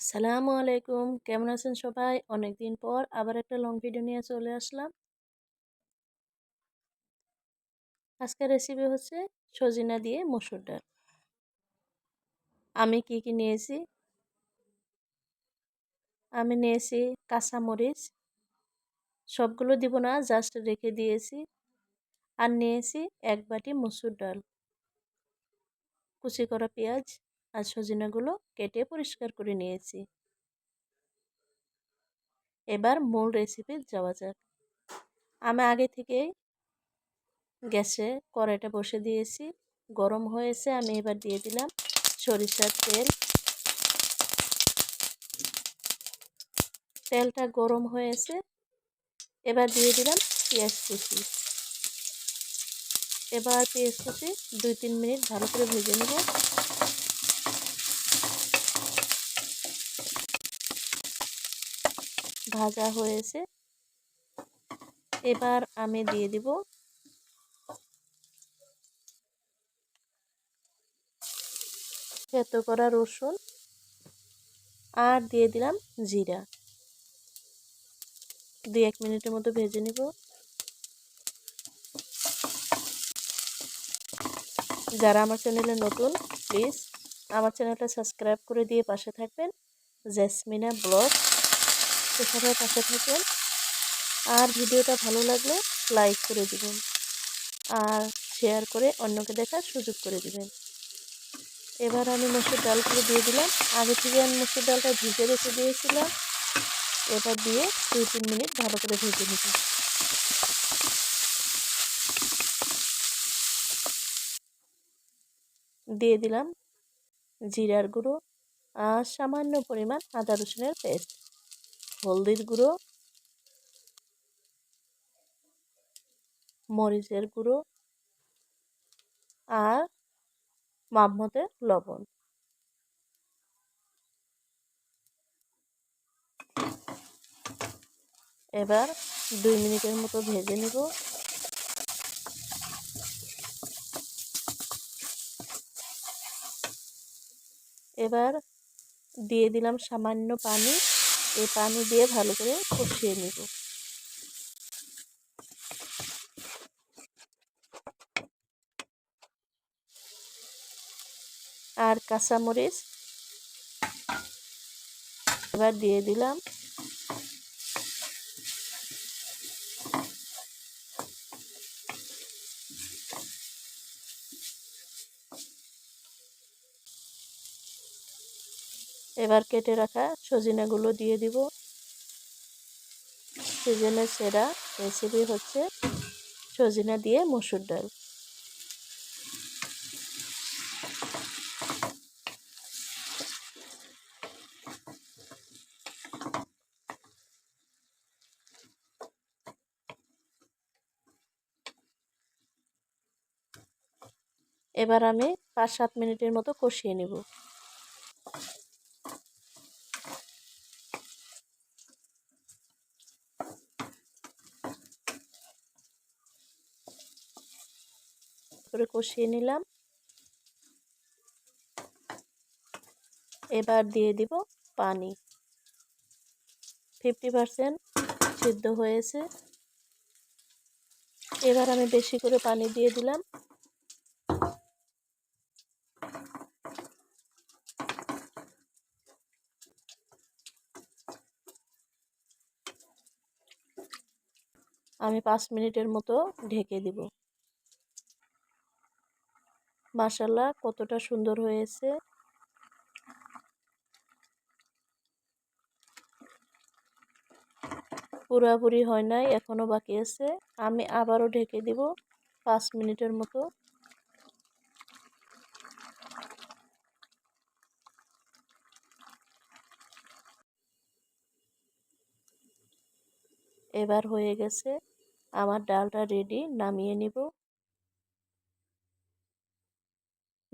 আসসালামু আলাইকুম। কেমন আছেন সবাই? অনেকদিন পর আবার একটা লং ভিডিও নিয়ে চলে আসলাম। আজকের রেসিপি হচ্ছে সজিনা দিয়ে মসুর ডাল। আমি কি কি নিয়েছি? আমি নিয়েছি কাঁচামরিচ। সবগুলো দিব না জাস্ট রেখে দিয়েছি। আর নিয়েছি এক বাটি মসুর ডাল। কুচি করা পেঁয়াজ। আর সজিনাগুলো কেটে পরিষ্কার করে নিয়েছি। এবার মূল রেসিপি যাওয়া যাক। আমি আগে থেকে গ্যাসে কড়াইটা বসে দিয়েছি। গরম হয়েছে, আমি এবার দিয়ে দিলাম সরিষার তেল। তেলটা গরম হয়েছে, এবার দিয়ে দিলাম পেঁয়াজ কুচি। এবার পেঁয়াজ কুচি দুই তিন মিনিট ভালো করে ভেজে নেব। ভাজা হয়েছে। এবার আমি দিয়ে দিব থেতো করা রসুন আর দিয়ে দিলাম জিরা। দুই এক মিনিটের মতো ভেজে নিব। যারা আমার চ্যানেলে নতুন, প্লিজ আমার চ্যানেলটা সাবস্ক্রাইব করে দিয়ে পাশে থাকবেন। জেসমিনা ব্লগ। সেখানে পাশে থাকবেন। আর ভিডিওটা ভালো লাগলে লাইক করে দিবেন আর শেয়ার করে অন্যকে দেখার সুযোগ করে দিবেন। এবার আমি মসুর ডালগুলো দিয়ে দিলাম। আগে থেকে আমি মসুর ডালটা ভিজে রেখে দিয়েছিলাম। এবার দিয়ে দুই তিন মিনিট ভালো করে ভেজে নিব। দিয়ে দিলাম জিরার গুঁড়ো আর সামান্য পরিমাণ আদা রসুনের পেস্ট। হলদির গুঁড়ো, মরিচের গুঁড়ো আর মামতের লবণ। এবার দুই মিনিটের মতো ভেজে নিব। এবার দিয়ে দিলাম সামান্য পানি। এই পানি দিয়ে ভালো করে কষিয়ে নিব। আর কাঁচামরিচ এবার দিয়ে দিলাম। এবার কেটে রাখা সজিনাগুলো দিয়ে দিব। সিজনের সেরা রেসিপি হচ্ছে সজিনা দিয়ে মসুর ডাল। এবার আমি পাঁচ সাত মিনিটের মতো কষিয়ে নেব। করে কষিয়ে নিলাম। এবার দিয়ে দিব পানি। ফিফটি পারসেন্ট সিদ্ধ হয়েছে। এবার আমি বেশি করে পানি দিয়ে দিলাম। আমি পাঁচ মিনিটের মতো ঢেকে দিব। মাসাল্লাহ কতটা সুন্দর হয়েছে। পুরাপুরি হয় নাই এখনও বাকি আছে। আমি আবারও ঢেকে দিব পাঁচ মিনিটের মতো। এবার হয়ে গেছে, আমার ডালটা রেডি নামিয়ে নিব।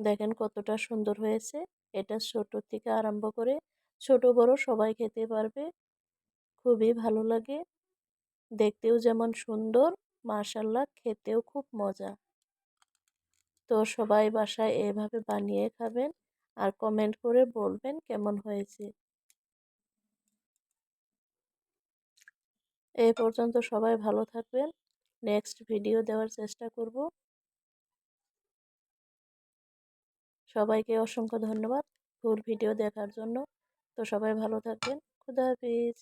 দেখেন কতটা সুন্দর হয়েছে। এটা ছোট থেকে আরম্ভ করে ছোট বড় সবাই খেতে পারবে। খুবই ভালো লাগে। দেখতেও যেমন সুন্দর মাসাল্লা খেতেও খুব মজা। তো সবাই বাসায় এভাবে বানিয়ে খাবেন আর কমেন্ট করে বলবেন কেমন হয়েছে। এ পর্যন্ত সবাই ভালো থাকবেন। নেক্সট ভিডিও দেওয়ার চেষ্টা করব। সবাইকে অসংখ্য ধন্যবাদ। ফুল ভিডিও দেখার জন্য। তো সবাই ভালো থাকবেন। খুদা হাফিজ।